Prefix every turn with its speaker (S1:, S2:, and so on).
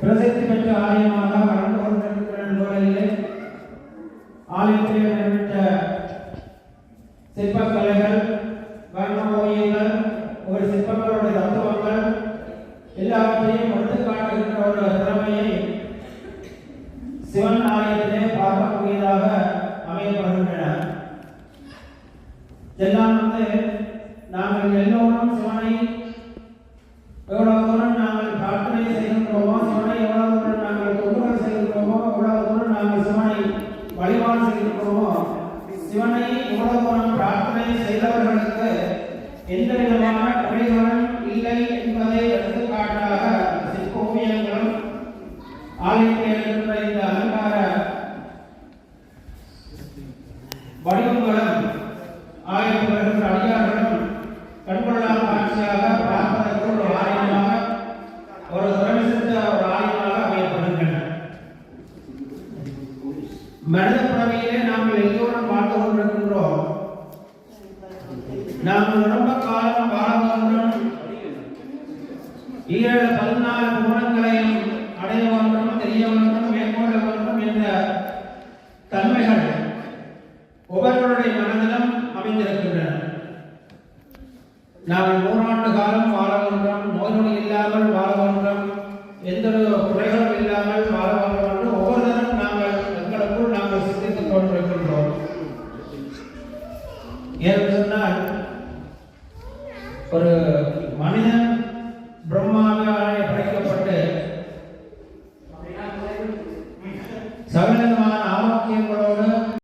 S1: பிரசித்தி பெற்ற ஆலயமாக வளர்ந்து கொண்டிருக்கிற நூலையிலே ஆலயத்திலே நிறைவிட்ட சிற்பக்கலைகள் வண்ண ஓவியங்கள் ஒரு சிற்பங்களுடைய தத்துவங்கள் எல்லாவற்றையும் எடுத்து காட்டுகின்ற ஒரு திறமையை சிவன் ஆலயத்திலே பார்க்கக்கூடியதாக அமையப்படுகின்றன. எல்லாம் வந்து நாங்கள் எல்லோரும் சிவனை எவ்வளவு பிரார்த்தனை செய்கின்றோமோ சிவனை எவ்வளவு தூரம் நாங்கள் தொண்டுகள் செய்கின்றோமோ எவ்வளவு தூரம் நாங்கள் சிவனை வழிபாடு செய்கின்றோமோ சிவனை எவ்வளவு தூரம் பிரார்த்தனை செய்தவர்களுக்கு எந்த விதமான குறைகளும் இல்லை என்பதை எடுத்துக்காட்டாக சிற்போவியங்களும் ஆலயத்தில் இருக்கின்ற இந்த அலங்கார வடிவங்களும் ஆயிரம் வருகின்ற அடியார்களும் கண்கொள்ளா காட்சியாக பார்ப்பதற்கு ஒரு ஆலயமாக ஒரு திறமிசித்த ஒரு ஆலயமாக அமையப்படுகின்றன மனித பிறவியிலே நாங்கள் எல்லோரும் வாழ்ந்து கொண்டிருக்கின்றோம். நாம் ரொம்ப காலம் வாழ வேண்டும் ஏழு பதினாலு குணங்களையும் அடைய வேண்டும் தெரிய வேண்டும் மேற்கொள்ள வேண்டும் என்ற தன்மைகள் ஒவ்வொருவருடைய மனதிலும் அமைந்திருக்கின்றன. நாங்கள் நூறாண்டு காலம் வாழ வேண்டும் நோய் இல்லாமல் வாழ வேண்டும் எந்த குறைகளும் இல்லாமல் ஏன்னு சொன்னால் ஒரு மனிதன் பிரம்மாவை படைக்கப்பட்டு சகலமாக